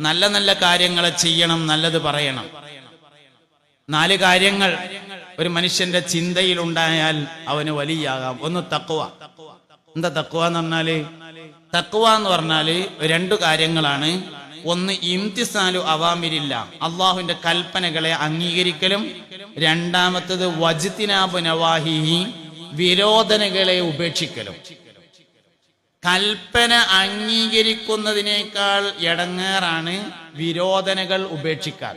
നല്ല നല്ല കാര്യങ്ങൾ ചെയ്യണം നല്ലത് പറയണം. നാല് കാര്യങ്ങൾ ഒരു മനുഷ്യന്റെ ചിന്തയിൽ ഉണ്ടായാൽ അവന് വലിയാകാം. ഒന്ന് തക്കുവ എന്താ തക്കുവ എന്ന് പറഞ്ഞാൽ? തക്കുവ എന്ന് പറഞ്ഞാൽ രണ്ടു കാര്യങ്ങളാണ്. ഒന്ന് ഇംതിസാലു അവാമിരില്ല. അള്ളാഹുവിന്റെ കൽപ്പനകളെ അംഗീകരിക്കലും. രണ്ടാമത്തത് വജിത്തിനാബ് നവാഹിഹി വിരോധനകളെ ഉപേക്ഷിക്കലും. കൽപ്പന അംഗീകരിക്കുന്നതിനേക്കാൾ ഇടങ്ങേറാണ് വിരോധനകൾ ഉപേക്ഷിക്കാൻ.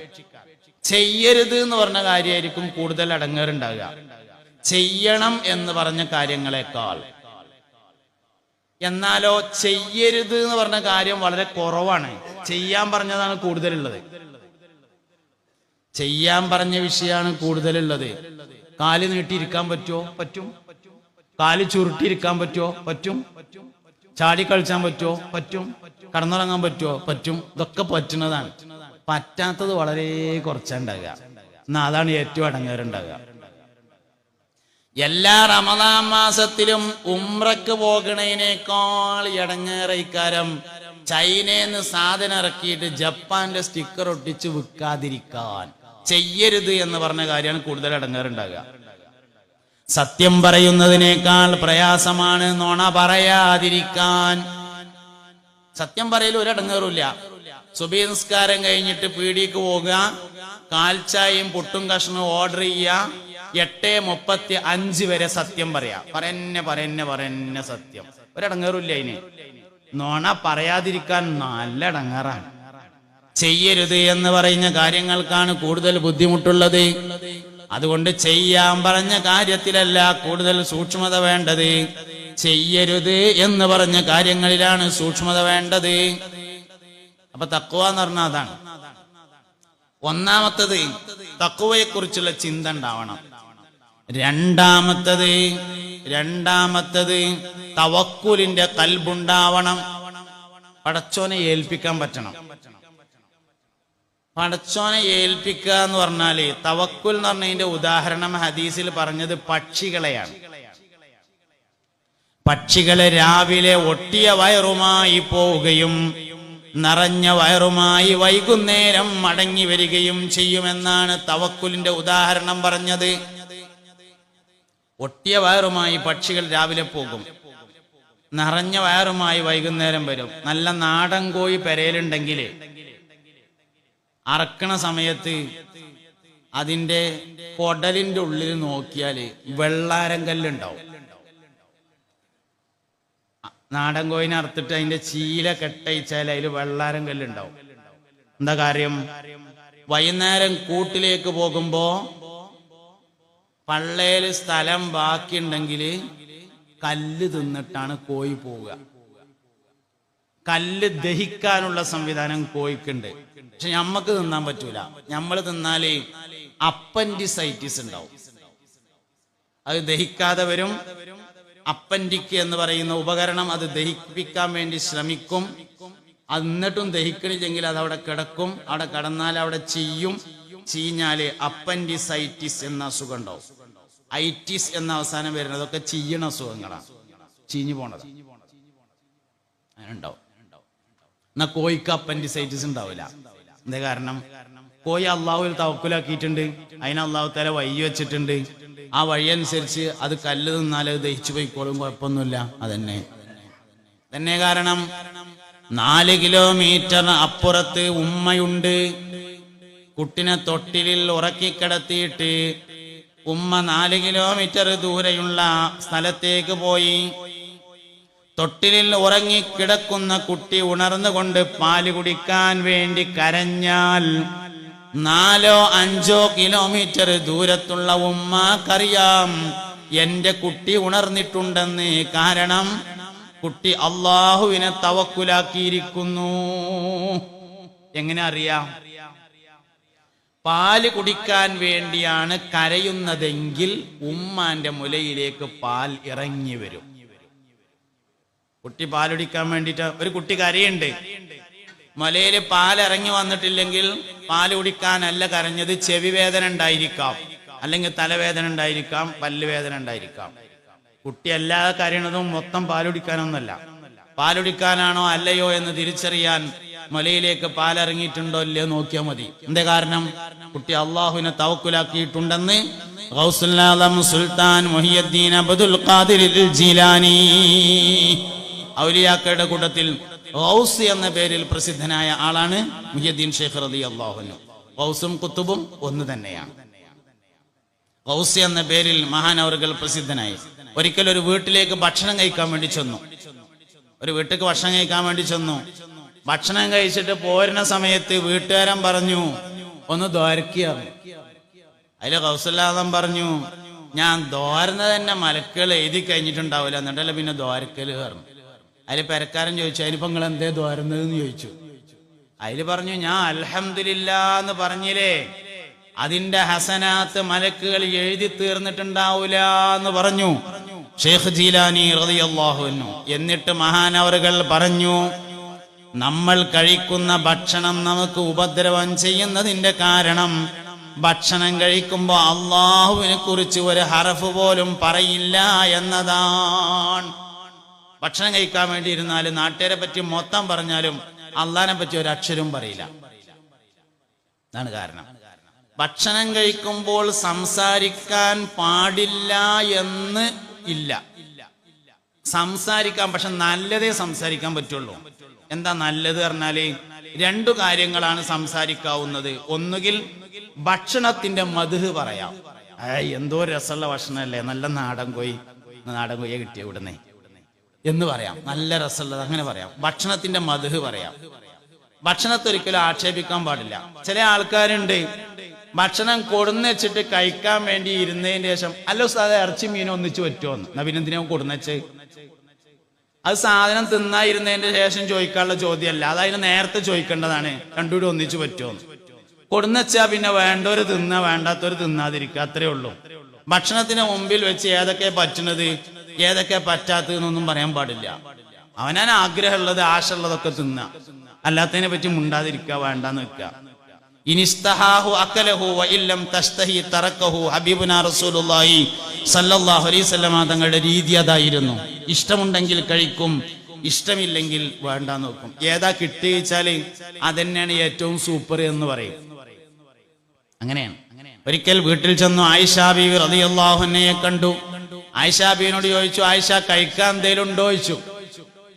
ചെയ്യരുത് എന്ന് പറഞ്ഞ കാര്യമായിരിക്കും കൂടുതൽ അടങ്ങേറുണ്ടാകുക ചെയ്യണം എന്ന് പറഞ്ഞ കാര്യങ്ങളെക്കാൾ. എന്നാലോ ചെയ്യരുത് എന്ന് പറഞ്ഞ കാര്യം വളരെ കുറവാണ്. ചെയ്യാൻ പറഞ്ഞതാണ് കൂടുതലുള്ളത്. ചെയ്യാൻ പറഞ്ഞ വിഷയമാണ് കൂടുതലുള്ളത്. കാൽ നീട്ടിയിരിക്കാൻ പറ്റുമോ പറ്റും. കാൽ ചുരുട്ടിയിരിക്കാൻ പറ്റുമോ പറ്റും. ചാടി കളിച്ചാൻ പറ്റുമോ പറ്റും. കടന്നുറങ്ങാൻ പറ്റുമോ പറ്റും. ഇതൊക്കെ പറ്റുന്നതാണ്. പറ്റാത്തത് വളരെ കുറച്ചുണ്ടാകുക. എന്നാ അതാണ് ഏറ്റവും അടങ്ങേറുണ്ടാകുക. എല്ലാ റമദാൻ മാസത്തിലും ഉംറക്ക് പോകണേനേക്കാൾ ഇടങ്ങേറെ ഇക്കാരം ചൈനന്ന് സാധനം ഇറക്കിയിട്ട് ജപ്പാന്റെ സ്റ്റിക്കർ ഒട്ടിച്ച് വിൽക്കാതിരിക്കാൻ. ചെയ്യരുത് എന്ന് പറഞ്ഞ കാര്യമാണ് കൂടുതൽ ഇടങ്ങേറുണ്ടാകുക സത്യം പറയുന്നതിനേക്കാൾ പ്രയാസമാണ് നോണ പറയാതിരിക്കാൻ. സത്യം പറയൽ ഒരടങ്ങേറില്ല. സുബീ നിസ്കാരം കഴിഞ്ഞിട്ട് പീടിക്ക് പോകുക കാൽച്ചായും പുട്ടും കഷ്ണവും ഓർഡർ ചെയ്യുക എട്ട് മുപ്പത്തി അഞ്ച് വരെ സത്യം പറയാ. പറന്നെ പറന്നെ പറന്നെ സത്യം. ഒരടങ്ങേറില്ല അതിന് നോണ പറയാതിരിക്കാൻ നല്ല ഇടങ്ങേറാണ്. ചെയ്യരുത് എന്ന് പറയുന്ന കാര്യങ്ങൾക്കാണ് കൂടുതൽ ബുദ്ധിമുട്ടുള്ളത്. അതുകൊണ്ട് ചെയ്യാൻ പറഞ്ഞ കാര്യത്തിലല്ല കൂടുതൽ സൂക്ഷ്മത വേണ്ടത്. ചെയ്യരുത് എന്ന് പറഞ്ഞ കാര്യങ്ങളിലാണ് സൂക്ഷ്മത വേണ്ടത്. അപ്പൊ തക്കുവ എന്ന് പറഞ്ഞാൽ അതാണ്. ഒന്നാമത്തത് തക്കുവയെ കുറിച്ചുള്ള ചിന്ത ഉണ്ടാവണം. രണ്ടാമത്തത് രണ്ടാമത്തത് തവക്കുലിന്റെ കൽബുണ്ടാവണം. പടച്ചോനെ ഏൽപ്പിക്കാൻ പറ്റണം. പടച്ചോനെ ഏൽപ്പിക്കുക എന്ന് പറഞ്ഞാൽ തവക്കുൽ എന്ന് പറഞ്ഞതിന്റെ ഉദാഹരണം ഹദീസിൽ പറഞ്ഞത് പക്ഷികളെയാണ്. പക്ഷികളെ രാവിലെ ഒട്ടിയ വയറുമായി പോവുകയും നിറഞ്ഞ വയറുമായി വൈകുന്നേരം മടങ്ങി വരികയും ചെയ്യുമെന്നാണ് തവക്കുലിന്റെ ഉദാഹരണം പറഞ്ഞത്. ഒട്ടിയ വയറുമായി പക്ഷികൾ രാവിലെ പോകും. നിറഞ്ഞ വയറുമായി വൈകുന്നേരം വരും. നല്ല നാടൻ കോഴി പെരയിലുണ്ടെങ്കിൽ അറക്കണ സമയത്ത് അതിന്റെ കൊടലിന്റെ ഉള്ളിൽ നോക്കിയാൽ വെള്ളാരം കല്ലുണ്ടാവും. നാടൻ കോയിനെ അറുത്തിട്ട് അതിന്റെ ചീല കെട്ടയിച്ചാൽ അതിൽ വെള്ളാരം കല്ലുണ്ടാവും. എന്താ കാര്യം? വൈകുന്നേരം കൂട്ടിലേക്ക് പോകുമ്പോ പള്ളയിൽ സ്ഥലം ബാക്കിയുണ്ടെങ്കിൽ കല്ല് തിന്നിട്ടാണ് കോയി പോവുക. കല്ല് ദഹിക്കാനുള്ള സംവിധാനം കോഴിക്കുണ്ട്. പക്ഷെ ഞമ്മക്ക് തിന്നാൻ പറ്റൂല. നമ്മൾ തിന്നാലേ അപ്പൻഡിസൈറ്റിസ് ഉണ്ടാവും. അത് ദഹിക്കാതെ വരും. അപ്പൻഡിക്ക് എന്ന് പറയുന്ന ഉപകരണം അത് ദഹിപ്പിക്കാൻ വേണ്ടി ശ്രമിക്കും. എന്നിട്ടും ദഹിക്കണില്ലെങ്കിൽ അത് അവിടെ കിടക്കും. അവിടെ കിടന്നാൽ അവിടെ ചെയ്യും ചീഞ്ഞാൽ അപ്പൻഡിസൈറ്റിസ് എന്ന അസുഖം ഉണ്ടാവും. ഐറ്റിസ് എന്ന അവസാനം വരുന്നതൊക്കെ ചീയണ അസുഖങ്ങളാണ്. ചീഞ്ഞു പോണത്. അങ്ങനെ ഉണ്ടാവും. എന്നാ കോയിക്ക് അപ്പൻഡിസൈറ്റിസ് ഉണ്ടാവില്ല. എന്താ കാരണം? കോയി അള്ളാഹുവിൽ തവക്കുലാക്കിയിട്ടുണ്ട്. അതിന് അള്ളാഹു തല വഴി വെച്ചിട്ടുണ്ട്. ആ വഴി അനുസരിച്ച് അത് കല്ല് തിന്നാൽ അത് ദഹിച്ചു പോയിക്കോളും കുഴപ്പമൊന്നുമില്ല. അതന്നെ. തന്നെ കാരണം നാല് കിലോമീറ്റർ അപ്പുറത്ത് ഉമ്മയുണ്ട്. കുട്ടിനെ തൊട്ടിലിൽ ഉറക്കിക്കിടത്തിയിട്ട് ഉമ്മ നാല് കിലോമീറ്റർ ദൂരെയുള്ള സ്ഥലത്തേക്ക് പോയി. തൊട്ടിലിൽ ഉറങ്ങിക്കിടക്കുന്ന കുട്ടി ഉണർന്നുകൊണ്ട് പാൽ കുടിക്കാൻ വേണ്ടി കരഞ്ഞാൽ നാലോ അഞ്ചോ കിലോമീറ്റർ ദൂരത്തുള്ള ഉമ്മാക്കറിയാം എന്റെ കുട്ടി ഉണർന്നിട്ടുണ്ടെന്ന്. കാരണം കുട്ടി അള്ളാഹുവിനെ തവക്കുലാക്കിയിരിക്കുന്നു. എങ്ങനെ അറിയാം? പാൽ കുടിക്കാൻ വേണ്ടിയാണ് കരയുന്നതെങ്കിൽ ഉമ്മാന്റെ മുലയിലേക്ക് പാൽ ഇറങ്ങി വരും. കുട്ടി പാലുടിക്കാൻ വേണ്ടിട്ട് ഒരു കുട്ടി കരയുണ്ട്. മലയിൽ പാൽ ഇറങ്ങി വന്നിട്ടില്ലെങ്കിൽ പാൽ കുടിക്കാനല്ല കരഞ്ഞത് ചെവി വേദന ഉണ്ടായിരിക്കാം. അല്ലെങ്കിൽ തലവേദന ഉണ്ടായിരിക്കാം പല്ലുവേദന ഉണ്ടായിരിക്കാം. കുട്ടി അല്ലാതെ കരയണതും മൊത്തം പാലുടിക്കാനൊന്നല്ല പാലുടിക്കാനാണോ അല്ലയോ എന്ന് തിരിച്ചറിയാൻ മലയിലേക്ക് പാലിറങ്ങിയിട്ടുണ്ടോ ഇല്ലയോ നോക്കിയാൽ മതി. എന്താ കാരണം? കുട്ടി അള്ളാഹുവിനെ തവക്കുലാക്കിയിട്ടുണ്ടെന്ന് സുൽത്താൻ മുഹിയുദ്ദീൻ അബ്ദുൽ ഖാദിർ ജീലാനി. ഔലിയാക്കളുടെ കൂട്ടത്തിൽ ഔസ് എന്ന പേരിൽ പ്രസിദ്ധനായ ആളാണ് മുഹ്യദ്ദീൻ ഷെയ്ഖ് റതി അള്ളാഹുനു ഔസും കുത്തുബും ഒന്ന് തന്നെയാണ്. ഔസ് എന്ന പേരിൽ മഹാനവറുകൾ പ്രസിദ്ധനായി. ഒരിക്കൽ ഒരു വീട്ടിലേക്ക് ഭക്ഷണം കഴിക്കാൻ വേണ്ടി ചെന്നു. ഒരു വീട്ടിലേക്ക് ഭക്ഷണം കഴിക്കാൻ വേണ്ടി ചെന്നു. ഭക്ഷണം കഴിച്ചിട്ട് പോരുന്ന സമയത്ത് വീട്ടുകാരൻ പറഞ്ഞു ഒന്ന് ദ്വാരക്കിയാണ് അതിലെ കൗസല്ലാദം പറഞ്ഞു ഞാൻ ദ്വാരന തന്നെ മലക്കുകൾ എഴുതി കഴിഞ്ഞിട്ടുണ്ടാവില്ല. എന്നിട്ടല്ല പിന്നെ ദ്വാരക്കൽ പറഞ്ഞു അതിൽ പെരക്കാരൻ ചോദിച്ചു അതിനിപ്പോൾ നിങ്ങൾ എന്തേ ദ്വാരുന്നതെന്ന് ചോദിച്ചു. അതിൽ പറഞ്ഞു ഞാൻ അലഹമില്ല എന്ന് പറഞ്ഞില്ലേ അതിന്റെ ഹസനാത്ത് മലക്കുകൾ എഴുതി തീർന്നിട്ടുണ്ടാവൂല എന്ന് പറഞ്ഞു. ഷെയ്ഖ് ജീലാനി റളിയല്ലാഹുവിനു എന്നിട്ട് മഹാനവറുകൾ പറഞ്ഞു നമ്മൾ കഴിക്കുന്ന ഭക്ഷണം നമുക്ക് ഉപദ്രവം ചെയ്യുന്നതിന്റെ കാരണം ഭക്ഷണം കഴിക്കുമ്പോൾ അള്ളാഹുവിനെ കുറിച്ച് ഒരു ഹറഫ് പോലും പറയില്ല എന്നതാണ്. ഭക്ഷണം കഴിക്കാൻ വേണ്ടി ഇരുന്നാലും നാട്ടുകാരെ പറ്റി മൊത്തം പറഞ്ഞാലും അള്ളഹാനെ പറ്റി ഒരു അക്ഷരവും പറയില്ല. അതാണ് കാരണം. ഭക്ഷണം കഴിക്കുമ്പോൾ സംസാരിക്കാൻ പാടില്ല എന്ന് ഇല്ല. സംസാരിക്കാൻ പക്ഷെ നല്ലതേ സംസാരിക്കാൻ പറ്റുള്ളൂ. എന്താ നല്ലത് പറഞ്ഞാൽ രണ്ടു കാര്യങ്ങളാണ് സംസാരിക്കാവുന്നത്. ഒന്നുകിൽ ഭക്ഷണത്തിന്റെ മധുഹ് പറയാം. എന്തോ രസമുള്ള ഭക്ഷണമല്ലേ? നല്ല നാടൻ കോയി നാടൻ കോയെ കിട്ടിയ ഇവിടുന്നേ? എന്ന് പറയാം. നല്ല രസമുള്ളത് അങ്ങനെ പറയാം. ഭക്ഷണത്തിന്റെ മധുഹ് പറയാം. ഭക്ഷണത്തെ ഒരിക്കലും ആക്ഷേപിക്കാൻ പാടില്ല. ചില ആൾക്കാരുണ്ട് ഭക്ഷണം കൊടുന്ന് വെച്ചിട്ട് കഴിക്കാൻ വേണ്ടി ഇരുന്നതിന് ശേഷം അല്ലോ സാധാ ഇറച്ചി മീനും ഒന്നിച്ച് പറ്റുമോ? എന്നാ. പിന്നെ എന്തിനാ കൊടുന്നച്ച് അത് സാധനം തിന്നായിരുന്നതിന്റെ ശേഷം ചോദിക്കാനുള്ള ചോദ്യമല്ല. അത് അതിന് നേരത്തെ ചോദിക്കേണ്ടതാണ്. രണ്ടുകൂടി ഒന്നിച്ച് പറ്റുമോ കൊടുന്നച്ചാ പിന്നെ വേണ്ടവര് തിന്ന വേണ്ടാത്തവര് തിന്നാതിരിക്കുക. അത്രേ ഉള്ളൂ. ഭക്ഷണത്തിന് മുമ്പിൽ വെച്ച് ഏതൊക്കെ പറ്റുന്നത് ഏതൊക്കെ പറ്റാത്തതെന്നൊന്നും പറയാൻ പാടില്ല. അവനാൻ ആഗ്രഹമുള്ളത് ആശയുള്ളതൊക്കെ തിന്ന. അല്ലാത്തതിനെ പറ്റി മുണ്ടാതിരിക്കുക വേണ്ടെന്ന് വെക്കുക. അക്കലഹു വഇല്ലം തറക്കഹു റസൂലുള്ളാഹി അലൈഹി വസല്ലമ തങ്ങളുടെ രീതി അതായിരുന്നു. ഇഷ്ടമുണ്ടെങ്കിൽ കഴിക്കും ഇഷ്ടമില്ലെങ്കിൽ വേണ്ട നോക്കും ഏതാ കിട്ടിച്ചാൽ അതന്നെയാണ് ഏറ്റവും സൂപ്പർ എന്ന് പറയും. അങ്ങനെയാണ്. ഒരിക്കൽ വീട്ടിൽ ചെന്നു ആയിഷാ ബീവി റളിയല്ലാഹുവിനെ കണ്ടു. ആയിഷാ ബീവിനോട് ചോദിച്ചു ആയിഷ കഴിക്കാൻ എന്തേലും ഉണ്ടോ? ചോദിച്ചു.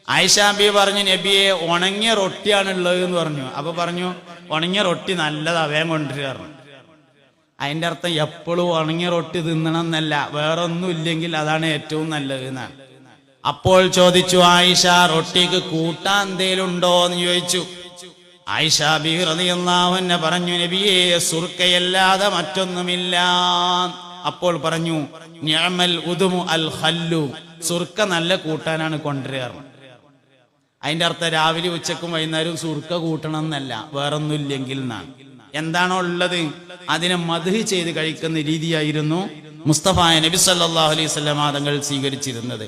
ആയിഷാബി പറഞ്ഞു നബിയെ ഉണങ്ങിയ റൊട്ടിയാണ് ഉള്ളത് എന്ന് പറഞ്ഞു. അപ്പൊ പറഞ്ഞു ഉണങ്ങിയ റൊട്ടി നല്ലതാ വേഗം കൊണ്ടുവരിക അതിന്റെ അർത്ഥം എപ്പോഴും ഉണങ്ങിയ റൊട്ടി തിന്നണം എന്നല്ല വേറെ ഒന്നും ഇല്ലെങ്കിൽ അതാണ് ഏറ്റവും നല്ലത് എന്നാണ്. അപ്പോൾ ചോദിച്ചു ആയിഷ റൊട്ടിക്ക് കൂട്ടാൻ എന്തേലും ഉണ്ടോ? എന്ന് ചോദിച്ചു. ആയിഷ ബി റളിയല്ലാഹുവിനെ പറഞ്ഞു നബിയെ സുർക്കയല്ലാതെ മറ്റൊന്നുമില്ല. അപ്പോൾ പറഞ്ഞു നിഅമൽ ഉദുമു അൽ ഖല്ലു. സുർക്ക നല്ല കൂട്ടാനാണ് കൊണ്ടുവരാറ്. അതിന്റെ അർത്ഥം രാവിലെ ഉച്ചക്കും വൈകുന്നേരവും സുർക്ക കൂട്ടണം എന്നല്ല വേറൊന്നുമില്ലെങ്കിൽ എന്നാണ്. എന്താണോ ഉള്ളത്? അതിനെ മധു ചെയ്ത് കഴിക്കുന്ന രീതിയായിരുന്നു മുസ്തഫ നബി സല്ലാഹു അലൈഹി വസല്ലം തങ്ങൾ സ്വീകരിച്ചിരുന്നത്.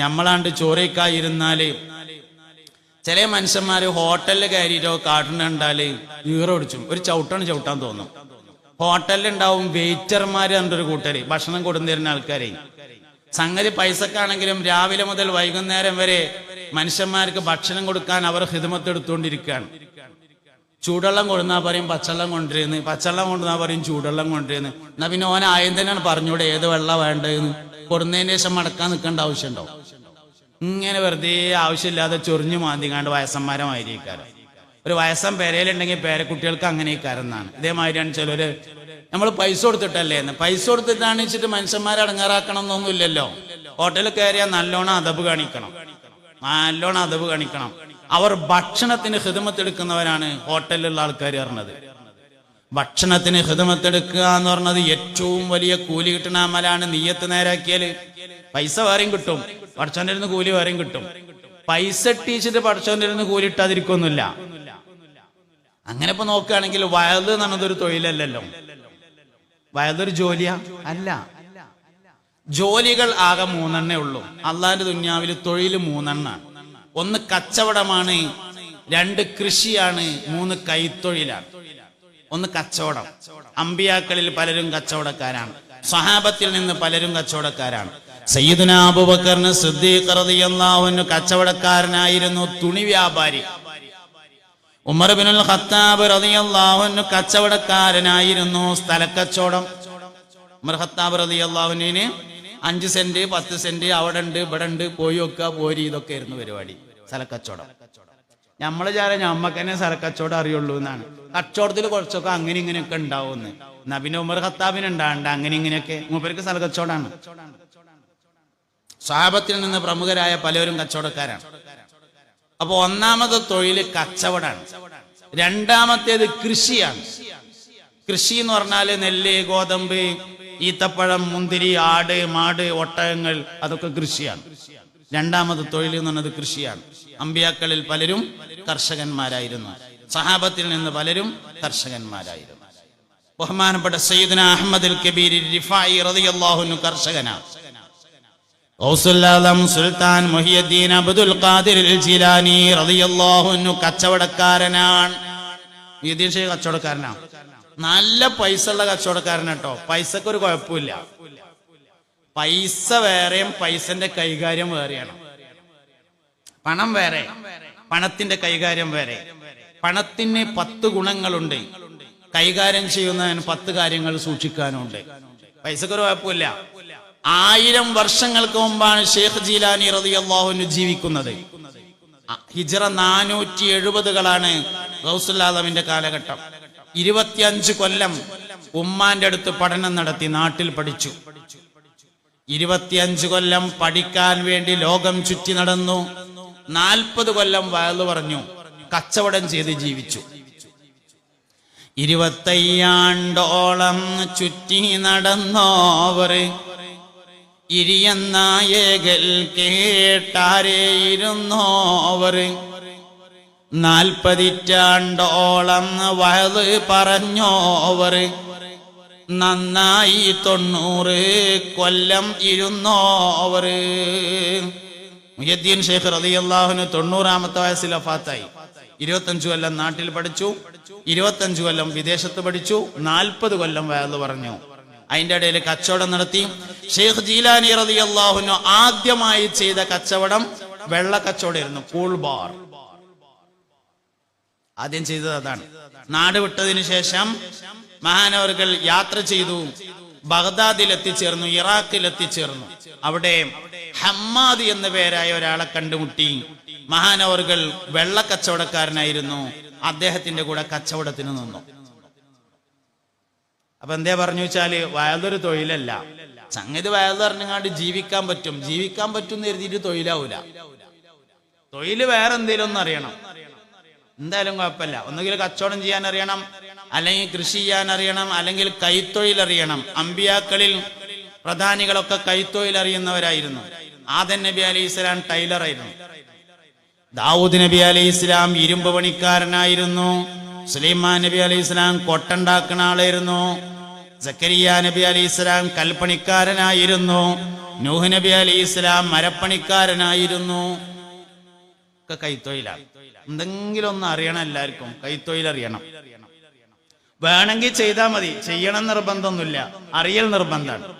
ഞമ്മളാണ്ട് ചോരക്കായിരുന്നാൽ ചില മനുഷ്യന്മാര് ഹോട്ടലിൽ കയറിയിട്ടോ കാട്ടിനുണ്ടാൽ ഈറ ഒടിച്ചും ഒരു ചവിട്ടാണ് ചവിട്ടാൻ തോന്നും. ഹോട്ടലിൽ ഉണ്ടാവും എന്നൊരു കൂട്ടര്. ഭക്ഷണം കൊടുന്നിരുന്ന ആൾക്കാരെ. സംഗതി പൈസക്കാണെങ്കിലും രാവിലെ മുതൽ വൈകുന്നേരം വരെ മനുഷ്യന്മാർക്ക് ഭക്ഷണം കൊടുക്കാൻ അവർ ഹിതമത്തെടുത്തുകൊണ്ടിരിക്കുകയാണ്. ചൂടെള്ളം കൊടുന്നാ പറയും പച്ചവെള്ളം കൊണ്ടുവരുന്ന്. പച്ചവെള്ളം കൊണ്ടുവന്നാ പറയും ചൂടെള്ളം കൊണ്ടുവരുന്ന്. എന്നാ പിന്നെ ഓന ആയം തന്നെയാണ് പറഞ്ഞൂടെ ഏത് വെള്ളം വേണ്ടതെന്ന് കൊടുന്നതിന് ശേഷം മടക്കാൻ നിൽക്കേണ്ട ആവശ്യമുണ്ടോ ഇങ്ങനെ വെറുതെ ആവശ്യമില്ലാതെ ചൊറിഞ്ഞു മാന്തിക്കാണ്ട് വയസ്സന്മാരമായിരിക്കാറ് ഒരു വയസ്സം പേരയിലുണ്ടെങ്കിൽ പേരക്കുട്ടികൾക്ക് അങ്ങനെ എന്നാണ് ഇതേമാതിരിയാണ് ചിലർ നമ്മൾ പൈസ കൊടുത്തിട്ടല്ലേ എന്ന്. പൈസ കൊടുത്തിട്ടാണ് വെച്ചിട്ട് മനുഷ്യന്മാരെ അടങ്ങാറാക്കണം എന്നൊന്നും ഇല്ലല്ലോ ഹോട്ടലിൽ കയറിയാൽ നല്ലോണം അതബ് കാണിക്കണം. നല്ലോണം അതബ് കാണിക്കണം. അവർ ഭക്ഷണത്തിന് ഹിതമത്തെടുക്കുന്നവരാണ് ഹോട്ടലിലുള്ള ആൾക്കാർ പറഞ്ഞത്. ഭക്ഷണത്തിന് ഹിതമത്തെടുക്കുക എന്ന് പറഞ്ഞത് ഏറ്റവും വലിയ കൂലി കിട്ടുന്ന അമലാണ് നീയത്ത് നേരാക്കിയാൽ പൈസ വേറെയും കിട്ടും. പഠിച്ചോണ്ടിരുന്ന് കൂലി വേറെയും കിട്ടും. പൈസ ടീച്ചിട്ട് പഠിച്ചോണ്ടിരുന്ന് കൂലി ഇട്ടാതിരിക്കൊന്നുമില്ല. അങ്ങനെ ഇപ്പൊ നോക്കുകയാണെങ്കിൽ വയത് എന്ന് പറഞ്ഞത് ഒരു തൊഴിലല്ലല്ലോ. വയതൊരു ജോലിയാ? അല്ല. ജോലികൾ ആകെ മൂന്നെണ്ണേ ഉള്ളൂ. അള്ളാന്റെ ദുന്യാവിൽ തൊഴിൽ മൂന്നെണ്ണാണ് ഒന്ന് കച്ചവടമാണ് രണ്ട് കൃഷിയാണ് മൂന്ന് കൈത്തൊഴിലാണ്. ഒന്ന് കച്ചവടം. അമ്പിയാക്കളിൽ പലരും കച്ചവടക്കാരാണ്. സഹാബത്തിൽ നിന്ന് പലരും കച്ചവടക്കാരാണ്. സയ്യിദുന അബൂബക്കറിന് സിദ്ദീഖ് റളിയല്ലാഹു അൻഹു കച്ചവടക്കാരനായിരുന്നു തുണി വ്യാപാരി. ഉമർ ബിനുൽ ഖത്താബ് റളിയല്ലാഹു അൻഹു കച്ചവടക്കാരനായിരുന്നു. സ്ഥലക്കച്ചവടം. ഉമർ ഖത്താബ് റതിയല്ലാഹുവിന് അഞ്ച് സെന്റ് പത്ത് സെന്റ് അവിടെ ഉണ്ട് ഇവിടെ ഉണ്ട് പോയി വെക്കുക പോരി ഇതൊക്കെ ആയിരുന്നു പരിപാടി. സ്ഥലക്കച്ചവടം. നമ്മൾ ചാര ഞമ്മക്ക് തന്നെ സ്ഥലക്കച്ചവടം അറിയുള്ളൂ എന്നാണ്. കച്ചവടത്തിൽ കുറച്ചൊക്കെ അങ്ങനെ ഇങ്ങനെയൊക്കെ ഉണ്ടാവുമെന്ന്. എന്നാ പിന്നെ ഉമർ ഖത്താബിന് ഉണ്ടാകണ്ട അങ്ങനെ ഇങ്ങനെയൊക്കെ. മൂപ്പർക്ക് സ്ഥലക്കച്ചവടമാണ്. സ്വഹാബത്തിൽ നിന്ന് പ്രമുഖരായ പലരും കച്ചവടക്കാരാണ്. അപ്പൊ ഒന്നാമത്തെ തൊഴിൽ കച്ചവടമാണ് രണ്ടാമത്തേത് കൃഷിയാണ്. കൃഷി എന്ന് പറഞ്ഞാൽ നെല്ല് ഗോതമ്പ് ഈത്തപ്പഴം മുന്തിരി ആട് മാട് ഒട്ടകങ്ങൾ അതൊക്കെ കൃഷിയാണ്. രണ്ടാമത് തൊഴിൽ എന്ന് പറഞ്ഞത് കൃഷിയാണ്. അമ്പിയാക്കളിൽ പലരും കർഷകന്മാരായിരുന്നു. സഹാബത്തിൽ നിന്ന് പലരും കർഷകന്മാരായിരുന്നു. ബഹുമാനപ്പെട്ട സയ്യിദ്ന അഹമ്മദ് കബീർ റിഫായി റളിയല്ലാഹു കർഷകനാണ്. ഔസുല്ലാദം സുൽത്താൻ മുഹിയുദ്ദീൻ അബ്ദുൽ ഖാദിർ ജിലാനി റളിയല്ലാഹു അൻഹു കച്ചവടക്കാരനാണ്. മുഹിയുദ്ദീൻ ഷെയ്ഖ് കച്ചവടക്കാരനാണ് നല്ല പൈസ ഉള്ള കച്ചവടക്കാരൻ പൈസക്ക് ഒരു കുഴപ്പമില്ല. പൈസ വേറെയും പൈസന്റെ കൈകാര്യം വേറെയാണ്. പണം വേറെ. പണത്തിന്റെ കൈകാര്യം വേറെ. പണത്തിന് പത്ത് ഗുണങ്ങളുണ്ട്. കൈകാര്യം ചെയ്യുന്നതിന് പത്ത് കാര്യങ്ങൾ സൂക്ഷിക്കാനുണ്ട്. പൈസക്ക് ഒരു കുഴപ്പമില്ല. ആയിരം വർഷങ്ങൾക്ക് മുമ്പാണ് ഷെയ്ഖ് ജീലാനി റളിയല്ലാഹുവിന് ജീവിക്കുന്നത്. ഹിജറ ഹിജ്റ നാനൂറ്റി എഴുപതുകളാണ് ഗൗസുല്ലാദമിന്റെ കാലഘട്ടം. ഇരുപത്തിയഞ്ച് കൊല്ലം ഉമ്മാന്റെ അടുത്ത് പഠനം നടത്തി നാട്ടിൽ പഠിച്ചു. ഇരുപത്തിയഞ്ച് കൊല്ലം പഠിക്കാൻ വേണ്ടി ലോകം ചുറ്റി നടന്നു. നാൽപ്പത് കൊല്ലം വയലു പറഞ്ഞു കച്ചവടം ചെയ്ത് ജീവിച്ചു. ഇരുപത്തയ്യാണ്ടോളം ചുറ്റി നടന്നോവർ ഇരിയന്നായകൽ കേട്ടാരേയിരുന്നോവർ നാൽപ്പതിറ്റാണ്ടോളം വയത് പറഞ്ഞോവർ നന്നായി തൊണ്ണൂറ് കൊല്ലം ഇരുന്നോവർ മുഹദ്ദീൻ ഷെയ്ഖ് റളിയല്ലാഹുവിന് തൊണ്ണൂറാമത്തെ വയസ്സിൽ വഫാത്തായി. ഇരുപത്തഞ്ചു കൊല്ലം നാട്ടിൽ പഠിച്ചു. ഇരുപത്തഞ്ചു കൊല്ലം വിദേശത്ത് പഠിച്ചു. നാൽപ്പത് കൊല്ലം വയത് പറഞ്ഞു. അതിന്റെ ഇടയിൽ കച്ചവടം നടത്തി. ഷെയ്ഖ് ജീലാനി റതി അള്ളാഹുനു ആദ്യമായി ചെയ്ത കച്ചവടം വെള്ള കച്ചവടമായിരുന്നു കൂൾ ബാർ. ആദ്യം ചെയ്തത് അതാണ്. നാട് വിട്ടതിന് ശേഷം മഹാനവർകൾ യാത്ര ചെയ്തു ബഗ്ദാദിൽ എത്തിച്ചേർന്നു ഇറാഖിൽ എത്തിച്ചേർന്നു. അവിടെ ഹമ്മാദ് എന്ന പേരായ ഒരാളെ കണ്ടുമുട്ടി. മഹാനവറുകൾ വെള്ളക്കച്ചവടക്കാരനായിരുന്നു അദ്ദേഹത്തിന്റെ കൂടെ കച്ചവടത്തിന് നിന്നു. അപ്പൊ എന്തേ പറഞ്ഞു വെച്ചാൽ വയലൊരു തൊഴിലല്ല. സംഗതി വയൽ പറഞ്ഞങ്ങാണ്ട് ജീവിക്കാൻ പറ്റും. ജീവിക്കാൻ പറ്റും എന്ന് കരുതിയിട്ട് തൊഴിലാവൂല. തൊഴിൽ വേറെ എന്തെങ്കിലും ഒന്ന് അറിയണം. എന്തായാലും കുഴപ്പമില്ല. ഒന്നുകിൽ കച്ചവടം ചെയ്യാൻ അറിയണം അല്ലെങ്കിൽ കൃഷി ചെയ്യാൻ അറിയണം അല്ലെങ്കിൽ കൈത്തൊഴിൽ അറിയണം. അമ്പിയാക്കളിൽ പ്രധാനികളൊക്കെ കൈത്തൊഴിൽ അറിയുന്നവരായിരുന്നു. ആദൻ നബി അലൈഹി ഇസ്ലാം ടൈലറായിരുന്നു. ദാവൂദ് നബി അലൈഹി ഇസ്ലാം ഇരുമ്പ് പണിക്കാരനായിരുന്നു. സുലൈമാൻ നബി അലൈഹി ഇസ്ലാം കൊട്ടുണ്ടാക്കുന്ന ആളായിരുന്നു. സക്കരിയ നബി അലൈഹി ഇസ്ലാം കൽപ്പണിക്കാരനായിരുന്നു. നൂഹ് നബി അലൈഹി ഇസ്ലാം മരപ്പണിക്കാരനായിരുന്നു. ഒക്കെ കൈത്തൊഴിലാണ് എന്തെങ്കിലും ഒന്ന് അറിയണം എല്ലാവർക്കും. കൈത്തൊഴിലറിയണം. വേണമെങ്കിൽ ചെയ്താൽ മതി. ചെയ്യണം നിർബന്ധമൊന്നുമില്ല. അറിയൽ നിർബന്ധമാണ്.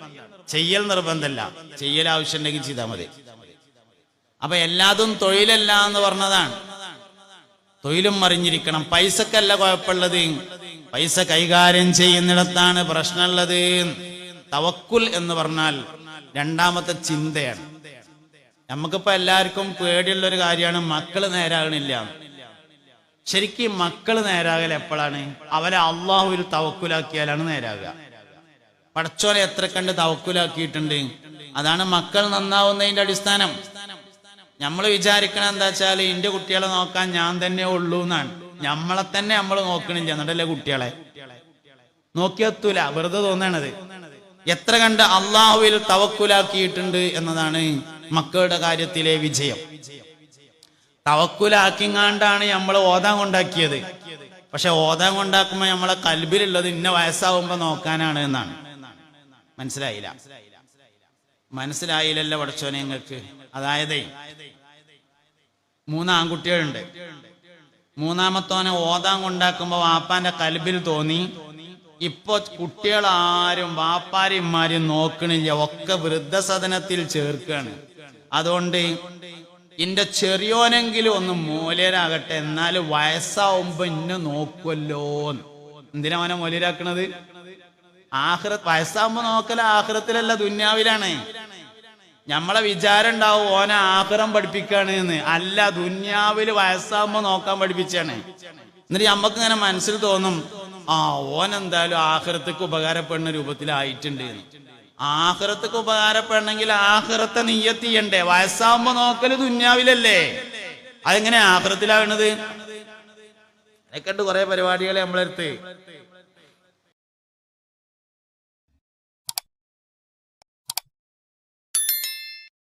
ചെയ്യൽ നിർബന്ധമല്ല. ചെയ്യൽ ആവശ്യമുണ്ടെങ്കിൽ ചെയ്താൽ മതി. അപ്പൊ എല്ലാതും തൊഴിലല്ല എന്ന് പറഞ്ഞതാണ്. തൊഴിലും അറിഞ്ഞിരിക്കണം. പൈസക്കല്ല കുഴപ്പമുള്ളത്. പൈസ കൈകാര്യം ചെയ്യുന്നിടത്താണ് പ്രശ്നമുള്ളത്. തവക്കുൽ എന്ന് പറഞ്ഞാൽ രണ്ടാമത്തെ ചിന്തയാണ്. നമുക്കിപ്പോ എല്ലാവർക്കും പേടിയുള്ള ഒരു കാര്യമാണ് മക്കൾ നേരാകണില്ല. ശരിക്കും മക്കൾ നേരാകൽ എപ്പോഴാണ്? അവരെ അള്ളാഹുവിൽ തവക്കുലാക്കിയാലാണ് നേരാകുക. പടച്ചോനെ എത്ര കണ്ട് തവക്കുലാക്കിയിട്ടുണ്ട്? അതാണ് മക്കൾ നന്നാവുന്നതിന്റെ അടിസ്ഥാനം. നമ്മൾ വിചാരിക്കണ എന്താ വെച്ചാൽ എന്റെ കുട്ടികളെ നോക്കാൻ ഞാൻ തന്നെ ഉള്ളൂ എന്നാണ്. നമ്മളെ തന്നെ നമ്മൾ നോക്കണില്ല എന്നിട്ടല്ലേ കുട്ടികളെ? നോക്കിയെത്തൂല. വെറുതെ തോന്നണത്. എത്ര കണ്ട് അള്ളാഹുവിൽ തവക്കുലാക്കിയിട്ടുണ്ട് എന്നതാണ് മക്കളുടെ കാര്യത്തിലെ വിജയം. തവക്കുലാക്കിങ്ങാണ്ടാണ് നമ്മൾ ഓതാൻ കൊണ്ടാക്കിയത്. പക്ഷെ ഓതാൻ കൊണ്ടാക്കുമ്പോ നമ്മളെ കൽബിലുള്ളത് ഇന്ന വയസ്സാവുമ്പോ നോക്കാനാണ് എന്നാണ്. മനസ്സിലായില്ല? മനസ്സിലായില്ലല്ലോ പഠിച്ചോനെ നിങ്ങൾക്ക് അതായത് മൂന്ന് ആൺകുട്ടികളുണ്ട് മൂന്നാമത്തോനെ ഓതാൻ കൊണ്ടാക്കുമ്പോ വാപ്പാന്റെ കൽബിൽ തോന്നി. ഇപ്പൊ കുട്ടികൾ ആരും വാപ്പാരും ഇമ്മാരും നോക്കണില്ല. ഒക്കെ വൃദ്ധസദനത്തിൽ ചേർക്കാണ്. അതുകൊണ്ട് ഇന്റെ ചെറിയോനെങ്കിലും ഒന്ന് മൂലരാകട്ടെ. എന്നാലും വയസ്സാവുമ്പോ ഇന്നെ നോക്കുമല്ലോ എന്തിനാ അവനെ മൂലരാക്കണത്? ആഹ്റ വയസ്സാവുമ്പോ നോക്കല ആഹ്റത്തിലല്ല ദുന്യാവിലാണ്. നമ്മളെ വിചാരം ഉണ്ടാവും ഓനെ ആഹ്റം പഠിപ്പിക്കാണ് എന്ന്. അല്ല ദുന്യാവിൽ വയസ്സാകുമ്പോ നോക്കാൻ പഠിപ്പിച്ചാണ്. എന്നിട്ട് നമ്മക്ക് ഇങ്ങനെ മനസ്സിൽ തോന്നും ആ ഓൻ എന്തായാലും ആഹ്റത്തേക്ക് ഉപകാരപ്പെടുന്ന രൂപത്തിലായിട്ടുണ്ട് ആഹ്റത്തേക്ക് ഉപകാരപ്പെടണമെങ്കിൽ ആഹ്റത്തെ നീയത്ത് ചെയ്യണ്ടേ. വയസ്സാകുമ്പോ നോക്കൽ ദുന്യാവിലല്ലേ? അതെങ്ങനെ ആഹ്റത്തിലാവണത്? അതൊക്കെ ഉണ്ട് കുറെ പരിപാടികൾ നമ്മളടുത്ത്